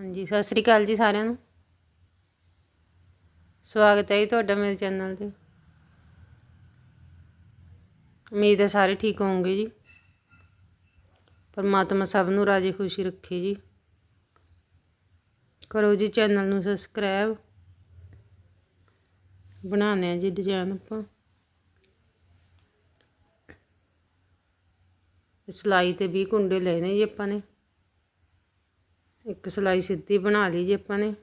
ਹਾਂਜੀ, ਸਤਿ ਸ੍ਰੀ ਅਕਾਲ ਜੀ ਸਾਰਿਆਂ ਨੂੰ। ਸਵਾਗਤ ਹੈ ਜੀ ਤੁਹਾਡਾ ਮੇਰੇ ਚੈਨਲ ਤੇ। ਉਮੀਦ ਹੈ ਸਾਰੇ ਠੀਕ ਹੋਵੋਗੇ ਜੀ। ਪਰਮਾਤਮਾ ਸਭ ਨੂੰ ਰਾਜੀ ਖੁਸ਼ੀ ਰੱਖੇ ਜੀ। ਕਰੋ ਜੀ ਚੈਨਲ ਨੂੰ ਸਬਸਕ੍ਰਾਈਬ। ਬਣਾਉਂਦੇ ਆ ਜੀ ਡਿਜ਼ਾਈਨ ਆਪਾਂ। ਸਿਲਾਈ ਤੇ 20 ਕੁੰਡੇ ਲੈਣੇ ਜੀ ਆਪਾਂ ਨੇ। ਇੱਕ ਸਿਲਾਈ ਸਿੱਧੀ ਬਣਾ ਲਈ ਜੀ ਆਪਾਂ ਨੇ।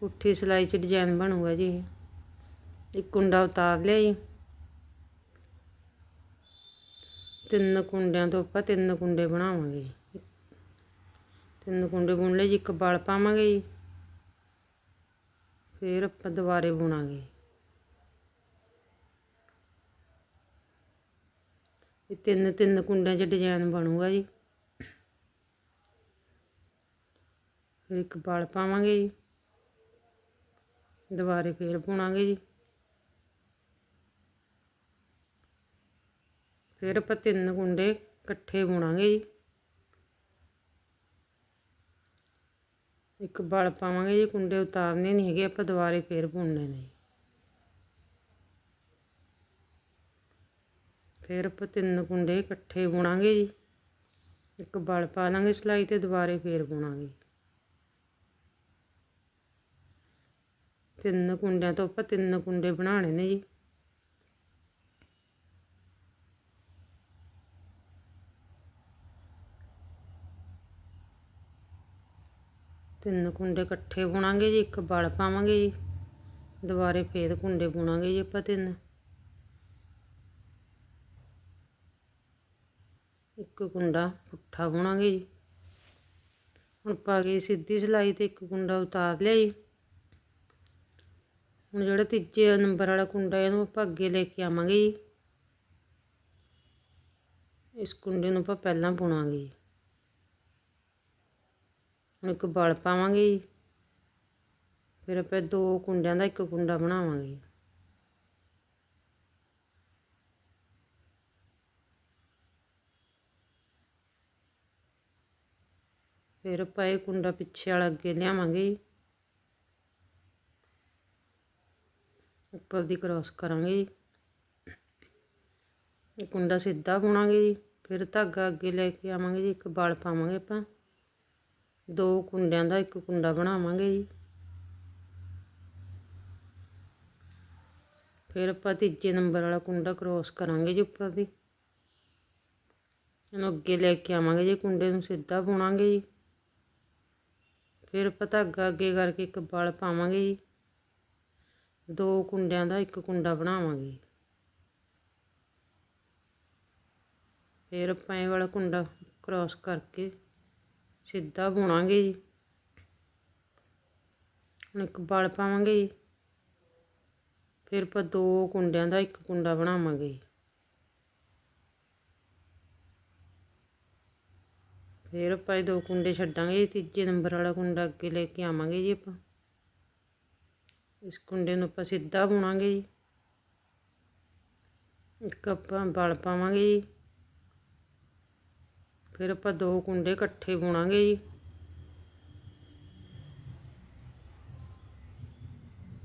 ਪੁੱਠੀ ਸਿਲਾਈ 'ਚ ਡਿਜ਼ਾਈਨ ਬਣੂਗਾ ਜੀ ਇੱਕ ਕੁੰਡਾ ਉਤਾਰ ਲਿਆ ਜੀ। ਤਿੰਨ ਕੁੰਡਿਆਂ ਤੋਂ ਆਪਾਂ ਤਿੰਨ ਕੁੰਡੇ ਬਣਾਵਾਂਗੇ। ਤਿੰਨ ਕੁੰਡੇ ਬੁਣ ਲਏ ਜੀ, ਇੱਕ ਬਲ ਪਾਵਾਂਗੇ ਜੀ। ਫਿਰ ਆਪਾਂ ਦੁਬਾਰੇ ਬੁਣਾਂਗੇ। ਇਹ ਤਿੰਨ ਤਿੰਨ ਕੁੰਡਿਆਂ 'ਚ ਡਿਜ਼ਾਈਨ ਬਣੂਗਾ ਜੀ। ਫਿਰ ਇੱਕ ਬਲ ਪਾਵਾਂਗੇ ਜੀ। ਦੁਬਾਰੇ ਫੇਰ ਬੁਣਾਂਗੇ ਜੀ। ਫਿਰ ਆਪਾਂ ਤਿੰਨ ਕੁੰਡੇ ਇਕੱਠੇ ਬੁਣਾਂਗੇ ਜੀ। ਇੱਕ ਬਲ ਪਾਵਾਂਗੇ ਜੀ, ਕੁੰਡੇ ਉਤਾਰਨੇ ਨਹੀਂ ਹੈਗੇ, ਆਪਾਂ ਦੁਬਾਰੇ ਫੇਰ ਬੁਣਨੇ ਨੇ ਫਿਰ ਆਪਾਂ ਤਿੰਨ ਕੁੰਡੇ ਇਕੱਠੇ ਬੁਣਾਂਗੇ ਜੀ। ਇੱਕ ਬਲ ਪਾ ਲਾਂਗੇ ਸਿਲਾਈ ਤੇ ਦੁਬਾਰੇ ਫੇਰ ਬੁਣਾਂਗੇ। ਤਿੰਨ ਕੁੰਡਿਆਂ ਤੋਂ ਆਪਾਂ ਤਿੰਨ ਕੁੰਡੇ ਬਣਾਉਣੇ ਨੇ ਜੀ। ਤਿੰਨ ਕੁੰਡੇ ਇਕੱਠੇ ਬੁਣਾਂਗੇ ਜੀ, ਇੱਕ ਬਲ ਪਾਵਾਂਗੇ ਜੀ, ਦੁਬਾਰੇ ਫੇਰ ਕੁੰਡੇ ਬੁਣਾਂਗੇ ਜੀ ਆਪਾਂ ਤਿੰਨ। ਇੱਕ ਕੁੰਡਾ ਪੁੱਠਾ ਬੁਣਾਂਗੇ ਜੀ। ਹੁਣ ਪਾ ਕੇ ਸਿੱਧੀ ਸਿਲਾਈ ਤੇ ਇੱਕ ਕੁੰਡਾ ਉਤਾਰ ਲਿਆ ਜੀ। ਹੁਣ ਜਿਹੜਾ ਤੀਜੇ ਨੰਬਰ ਵਾਲਾ ਕੁੰਡਾ ਇਹਨੂੰ ਆਪਾਂ ਅੱਗੇ ਲੈ ਕੇ ਆਵਾਂਗੇ ਜੀ। ਇਸ ਕੁੰਡੇ ਨੂੰ ਆਪਾਂ ਪਹਿਲਾਂ ਬੁਣਾਂਗੇ ਜੀ। ਹੁਣ ਇੱਕ ਬਲ ਪਾਵਾਂਗੇ ਜੀ। ਫਿਰ ਆਪਾਂ ਦੋ ਕੁੰਡਿਆਂ ਦਾ ਇੱਕ ਕੁੰਡਾ ਬਣਾਵਾਂਗੇ ਫਿਰ ਆਪਾਂ ਇਹ ਕੁੰਡਾ ਪਿੱਛੇ ਵਾਲਾ ਅੱਗੇ ਲਿਆਵਾਂਗੇ ਉੱਪਰ ਦੀ ਕ੍ਰਾਸ ਕਰਾਂਗੇ ਜੀ। ਕੁੰਡਾ ਸਿੱਧਾ ਬੁਣਾਂਗੇ ਜੀ। ਫਿਰ ਧਾਗਾ ਅੱਗੇ ਲੈ ਕੇ ਆਵਾਂਗੇ ਜੀ, ਇੱਕ ਬਲ ਪਾਵਾਂਗੇ ਆਪਾਂ। ਦੋ ਕੁੰਡਿਆਂ ਦਾ ਇੱਕ ਕੁੰਡਾ ਬਣਾਵਾਂਗੇ ਜੀ। ਫਿਰ ਆਪਾਂ ਤੀਜੇ ਨੰਬਰ ਵਾਲਾ ਕੁੰਡਾ ਕ੍ਰਾਸ ਕਰਾਂਗੇ ਜੀ ਉੱਪਰ ਦੀ। ਇਹਨੂੰ ਅੱਗੇ ਲੈ ਕੇ ਆਵਾਂਗੇ ਜੀ, ਕੁੰਡੇ ਨੂੰ ਸਿੱਧਾ ਬੁਣਾਂਗੇ ਜੀ। ਫਿਰ ਆਪਾਂ ਧਾਗਾ ਅੱਗੇ ਕਰਕੇ ਇੱਕ ਬਲ ਪਾਵਾਂਗੇ ਜੀ। ਦੋ ਕੁੰਡਿਆਂ ਦਾ ਇੱਕ ਕੁੰਡਾ ਬਣਾਵਾਂਗੇ। ਫਿਰ ਆਪਾਂ ਇਹ ਵਾਲਾ ਕੁੰਡਾ ਕ੍ਰਾਸ ਕਰਕੇ ਸਿੱਧਾ ਬੁਣਾਂਗੇ ਜੀ। ਹੁਣ ਇੱਕ ਬਲ ਪਾਵਾਂਗੇ ਜੀ। ਫਿਰ ਆਪਾਂ ਦੋ ਕੁੰਡਿਆਂ ਦਾ ਇੱਕ ਕੁੰਡਾ ਬਣਾਵਾਂਗੇ। ਫਿਰ ਆਪਾਂ ਇਹ ਦੋ ਕੁੰਡੇ ਛੱਡਾਂਗੇ ਤੀਜੇ ਨੰਬਰ ਵਾਲਾ ਕੁੰਡਾ ਅੱਗੇ ਲੈ ਕੇ ਆਵਾਂਗੇ ਜੀ ਆਪਾਂ। ਇਸ ਕੁੰਡੇ ਨੂੰ ਆਪਾਂ ਸਿੱਧਾ ਬੁਣਾਂਗੇ ਜੀ। ਇੱਕ ਆਪਾਂ ਬਲ ਪਾਵਾਂਗੇ ਜੀ। ਫਿਰ ਆਪਾਂ ਦੋ ਕੁੰਡੇ ਇਕੱਠੇ ਬੁਣਾਂਗੇ ਜੀ।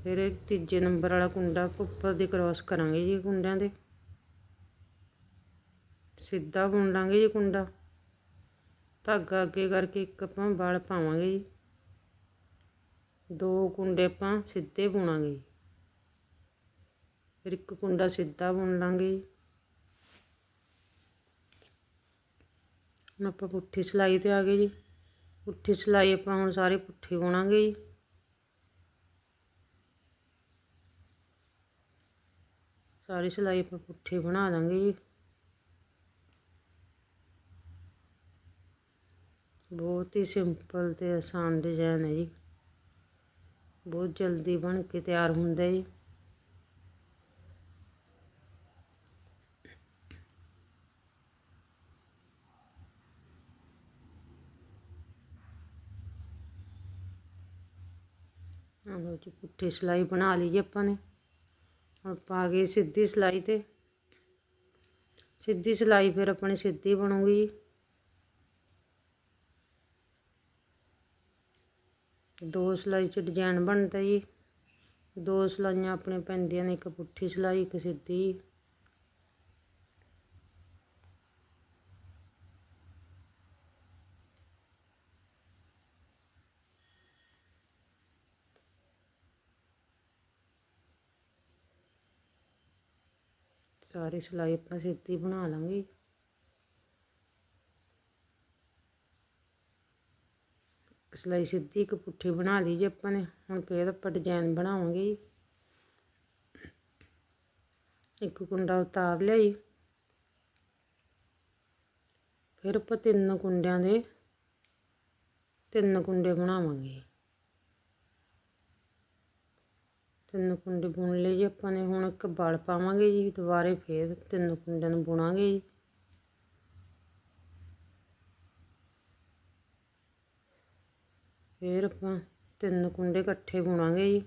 ਫਿਰ ਇਹ ਤੀਜੇ ਨੰਬਰ ਵਾਲਾ ਕੁੰਡਾ ਉੱਪਰ ਦੀ ਕ੍ਰਾਸ ਕਰਾਂਗੇ ਜੀ ਕੁੰਡਿਆਂ ਦੇ। ਸਿੱਧਾ ਬੁਣ ਲਾਂਗੇ ਜੀ ਕੁੰਡਾ। ਧਾਗਾ ਅੱਗੇ ਕਰਕੇ ਇੱਕ ਆਪਾਂ ਬਲ ਪਾਵਾਂਗੇ ਜੀ। ਦੋ ਕੁੰਡੇ ਆਪਾਂ ਸਿੱਧੇ ਬੁਣਾਂਗੇ। ਫਿਰ ਇੱਕ ਕੁੰਡਾ ਸਿੱਧਾ ਬੁਣ ਲਾਂਗੇ। ਹੁਣ ਆਪਾਂ ਪੁੱਠੀ ਸਿਲਾਈ ਤੇ ਆ ਗਏ ਜੀ। ਪੁੱਠੀ ਸਿਲਾਈ ਆਪਾਂ ਹੁਣ ਸਾਰੇ ਪੁੱਠੇ ਬੁਣਾਂਗੇ ਜੀ। ਸਾਰੀ ਸਿਲਾਈ ਆਪਾਂ ਪੁੱਠੀ ਬਣਾ ਲਾਂਗੇ ਜੀ। ਬਹੁਤ ਹੀ ਸਿੰਪਲ ਤੇ ਆਸਾਨ ਡਿਜ਼ਾਈਨ ਹੈ ਜੀ। ਬਹੁਤ ਜਲਦੀ ਬਣ ਕੇ ਤਿਆਰ ਹੁੰਦਾ ਜੀ ਆਹ ਜੀ, ਪੁੱਠੀ ਸਿਲਾਈ ਬਣਾ ਲਈ ਆਪਾਂ ਨੇ। ਹੁਣ ਪਾ ਗਏ ਸਿੱਧੀ ਸਿਲਾਈ ਤੇ। ਸਿੱਧੀ ਸਿਲਾਈ ਫਿਰ ਆਪਣੀ ਸਿੱਧੀ ਬਣੂਗੀ। ਦੋ ਸਿਲਾਈ 'ਚ ਡਿਜ਼ਾਈਨ ਬਣਦਾ ਜੀ। ਦੋ ਸਿਲਾਈਆਂ ਆਪਣੇ ਪੈਂਦੀਆਂ ਨੇ, ਇੱਕ ਪੁੱਠੀ ਸਿਲਾਈ, ਇੱਕ ਸਿੱਧੀ। ਸਾਰੀ ਸਿਲਾਈ ਆਪਾਂ ਸਿੱਧੀ ਬਣਾ ਲਾਂਗੇ। ਸਿਲਾਈ ਸਿੱਧੀ ਇੱਕ ਪੁੱਠੀ ਬਣਾ ਲਈ ਜੀ ਆਪਾਂ ਨੇ। ਹੁਣ ਫੇਰ ਆਪਾਂ ਡਿਜ਼ਾਈਨ ਬਣਾਵਾਂਗੇ ਜੀ। ਇੱਕ ਕੁੰਡਾ ਉਤਾਰ ਲਿਆ ਜੀ। ਫਿਰ ਆਪਾਂ ਤਿੰਨ ਕੁੰਡਿਆਂ ਦੇ, ਤਿੰਨ ਕੁੰਡੇ ਬਣਾਵਾਂਗੇ ਤਿੰਨ ਕੁੰਡੇ ਬੁਣ ਲਏ ਜੀ ਆਪਾਂ ਨੇ। ਹੁਣ ਇੱਕ ਬਲ ਪਾਵਾਂਗੇ ਜੀ, ਦੁਬਾਰੇ ਫੇਰ ਤਿੰਨ ਕੁੰਡਿਆਂ ਨੂੰ ਬੁਣਾਂਗੇ ਜੀ। ਫਿਰ ਆਪਾਂ ਤਿੰਨ ਕੁੰਡੇ ਇਕੱਠੇ ਬੁਣਾਂਗੇ ਜੀ।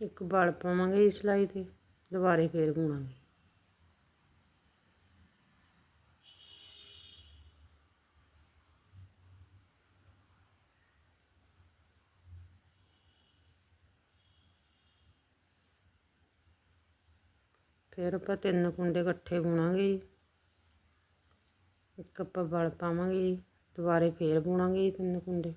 ਇੱਕ ਬਲ ਪਾਵਾਂਗੇ ਜੀ ਸਿਲਾਈ ਤੇ, ਦੁਬਾਰੇ ਫੇਰ ਬੁਣਾਂਗੇ। ਫਿਰ ਆਪਾਂ ਤਿੰਨ ਕੁੰਡੇ ਇਕੱਠੇ ਬੁਣਾਂਗੇ ਜੀ। ਇੱਕ ਆਪਾਂ ਵਲ ਪਾਵਾਂਗੇ ਜੀ, ਦੁਬਾਰੇ ਫੇਰ ਬੁਣਾਂਗੇ ਜੀ ਤਿੰਨ ਕੁੰਡੇ।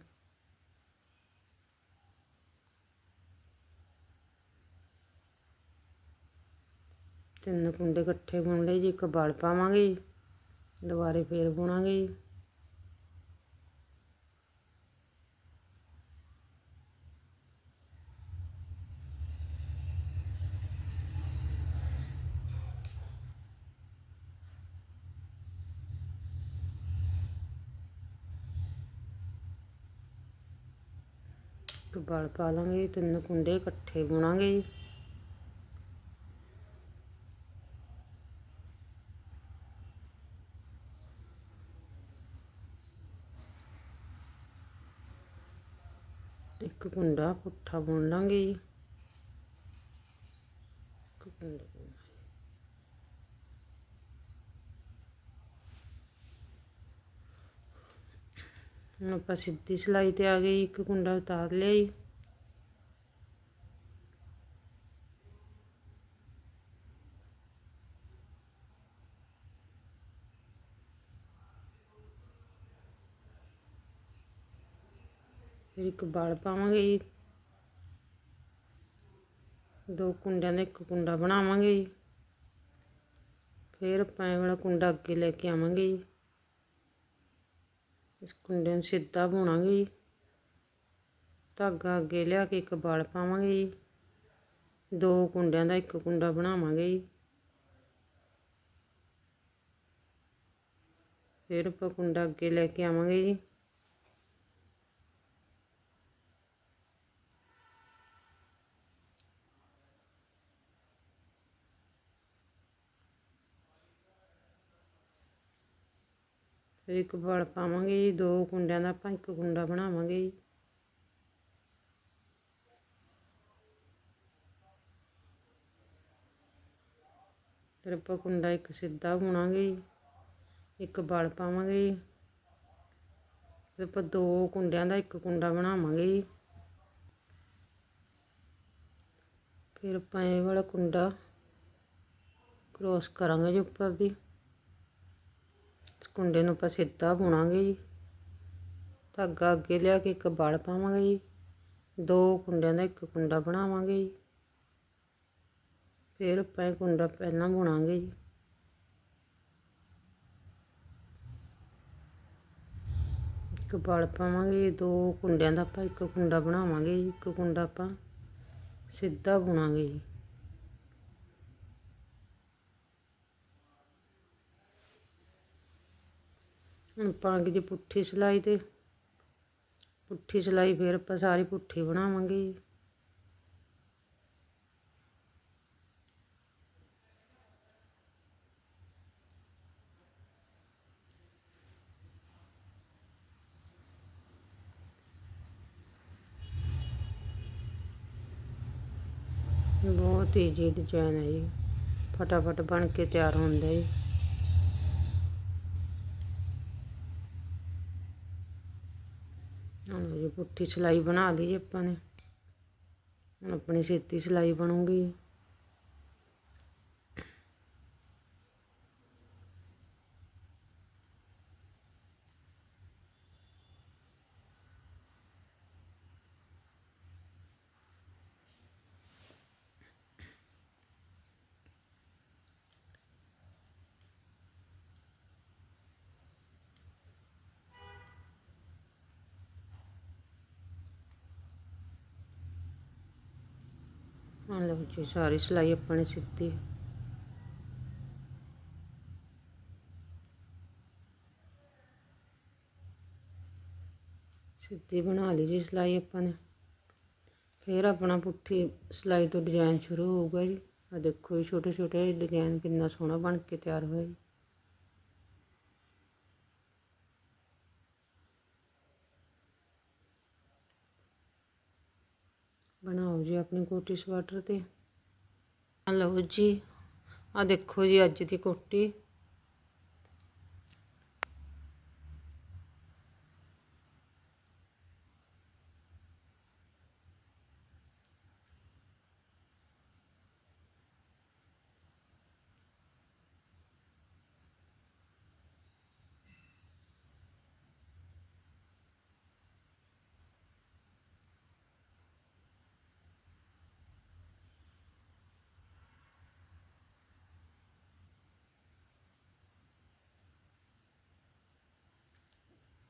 ਤਿੰਨ ਕੁੰਡੇ ਇਕੱਠੇ ਬੁਣ ਲਏ ਜੀ, ਇੱਕ ਵਲ ਪਾਵਾਂਗੇ ਜੀ, ਦੁਬਾਰੇ ਫੇਰ ਬੁਣਾਂਗੇ ਜੀ ਇੱਕ ਪਾ ਲਾਂਗੇ, ਤਿੰਨ ਕੁੰਡੇ ਇਕੱਠੇ ਬੁਣਾਂਗੇ ਜੀ। ਇੱਕ ਕੁੰਡਾ ਪੁੱਠਾ ਬੁਣ ਲਾਂਗੇ ਜੀ। ਇੱਕ ਕੁੰਡਾ ਹੁਣ ਆਪਾਂ ਸਿੱਧੀ ਸਿਲਾਈ ਤੇ ਆ ਗਏ ਇੱਕ ਕੁੰਡਾ ਉਤਾਰ ਲਿਆ ਜੀ। ਫਿਰ ਇੱਕ ਵਲ ਪਾਵਾਂਗੇ ਜੀ। ਦੋ ਕੁੰਡਿਆਂ ਦਾ ਇੱਕ ਕੁੰਡਾ ਬਣਾਵਾਂਗੇ ਜੀ। ਫਿਰ ਆਪਾਂ ਇਹ ਵਾਲਾ ਕੁੰਡਾ ਅੱਗੇ ਲੈ ਕੇ ਆਵਾਂਗੇ ਜੀ। ਇਸ ਕੁੰਡੇ ਨੂੰ ਸਿੱਧਾ ਬੁਣਾਂਗੇ ਜੀ। ਧਾਗਾ ਅੱਗੇ ਲਿਆ ਕੇ ਇੱਕ ਵਲ ਪਾਵਾਂਗੇ ਜੀ। ਦੋ ਕੁੰਡਿਆਂ ਦਾ ਇੱਕ ਕੁੰਡਾ ਬਣਾਵਾਂਗੇ ਜੀ। ਫਿਰ ਆਪਾਂ ਕੁੰਡਾ ਅੱਗੇ ਲੈ ਕੇ ਆਵਾਂਗੇ ਜੀ। ਫਿਰ ਇੱਕ ਬਲ ਪਾਵਾਂਗੇ ਜੀ, ਦੋ ਕੁੰਡਿਆਂ ਦਾ ਆਪਾਂ ਇੱਕ ਕੁੰਡਾ ਬਣਾਵਾਂਗੇ ਜੀ। ਫਿਰ ਆਪਾਂ ਕੁੰਡਾ ਇੱਕ ਸਿੱਧਾ ਬੁਣਾਂਗੇ ਜੀ, ਇੱਕ ਬਲ ਪਾਵਾਂਗੇ ਜੀ। ਫਿਰ ਆਪਾਂ ਦੋ ਕੁੰਡਿਆਂ ਦਾ ਇੱਕ ਕੁੰਡਾ ਬਣਾਵਾਂਗੇ ਜੀ। ਫਿਰ ਆਪਾਂ ਇਹ ਵਾਲਾ ਕੁੰਡਾ ਕ੍ਰੋਸ ਕਰਾਂਗੇ ਜੀ ਉੱਪਰ ਦੀ। ਕੁੰਡੇ ਨੂੰ ਆਪਾਂ ਸਿੱਧਾ ਬੁਣਾਂਗੇ ਜੀ। ਧਾਗਾ ਅੱਗੇ ਲਿਆ ਕੇ ਇੱਕ ਬਲ ਪਾਵਾਂਗੇ ਜੀ। ਦੋ ਕੁੰਡਿਆਂ ਦਾ ਇੱਕ ਕੁੰਡਾ ਬਣਾਵਾਂਗੇ ਜੀ। ਫਿਰ ਆਪਾਂ ਇਹ ਕੁੰਡਾ ਪਹਿਲਾਂ ਬੁਣਾਂਗੇ ਜੀ। ਇੱਕ ਬਲ ਪਾਵਾਂਗੇ ਦੋ ਕੁੰਡਿਆਂ ਦਾ ਆਪਾਂ ਇੱਕ ਕੁੰਡਾ ਬਣਾਵਾਂਗੇ ਜੀ। ਇੱਕ ਕੁੰਡਾ ਆਪਾਂ ਸਿੱਧਾ ਬੁਣਾਂਗੇ ਜੀ। ਹੁਣ ਪਾਂਗੇ ਜੀ ਪੁੱਠੀ ਸਿਲਾਈ ਤੇ, ਪੁੱਠੀ ਸਿਲਾਈ ਫਿਰ ਆਪਾਂ ਸਾਰੀ ਪੁੱਠੀ ਬਣਾਵਾਂਗੇ ਜੀ। ਬਹੁਤ ਈਜੀ ਡਿਜ਼ਾਈਨ ਹੈ ਜੀ। ਫਟਾਫਟ ਬਣ ਕੇ ਤਿਆਰ ਹੁੰਦਾ ਜੀ। ਹੁਣ ਜੀ ਪੁੱਠੀ ਸਿਲਾਈ ਬਣਾ ਲਈ ਜੀ ਆਪਾਂ ਨੇ। ਹੁਣ ਆਪਣੀ ਛੇਤੀ ਸਿਲਾਈ ਬਣੂਗੀ। ਹਾਂ, ਲਓ ਜੀ, ਸਾਰੀ ਸਿਲਾਈ ਆਪਾਂ ਨੇ ਸਿੱਧੀ ਸਿੱਧੀ ਬਣਾ ਲਈ ਜੀ ਸਿਲਾਈ ਆਪਾਂ ਨੇ। ਫਿਰ ਆਪਣਾ ਪੁੱਠੀ ਸਿਲਾਈ ਤੋਂ ਡਿਜ਼ਾਈਨ ਸ਼ੁਰੂ ਹੋਊਗਾ ਜੀ। ਆ ਦੇਖੋ ਜੀ ਛੋਟੇ ਛੋਟੇ ਡਿਜ਼ਾਈਨ ਕਿੰਨਾ ਸੋਹਣਾ ਬਣ ਕੇ ਤਿਆਰ ਹੋਇਆ ਜੀ ਬਣਾਓ ਜੀ ਆਪਣੀ ਕੋਟੀ ਸਵਾਟਰ ਤੇ। ਆ ਲਓ ਜੀ ਆ ਦੇਖੋ ਜੀ ਅੱਜ ਦੀ ਕੋਟੀ।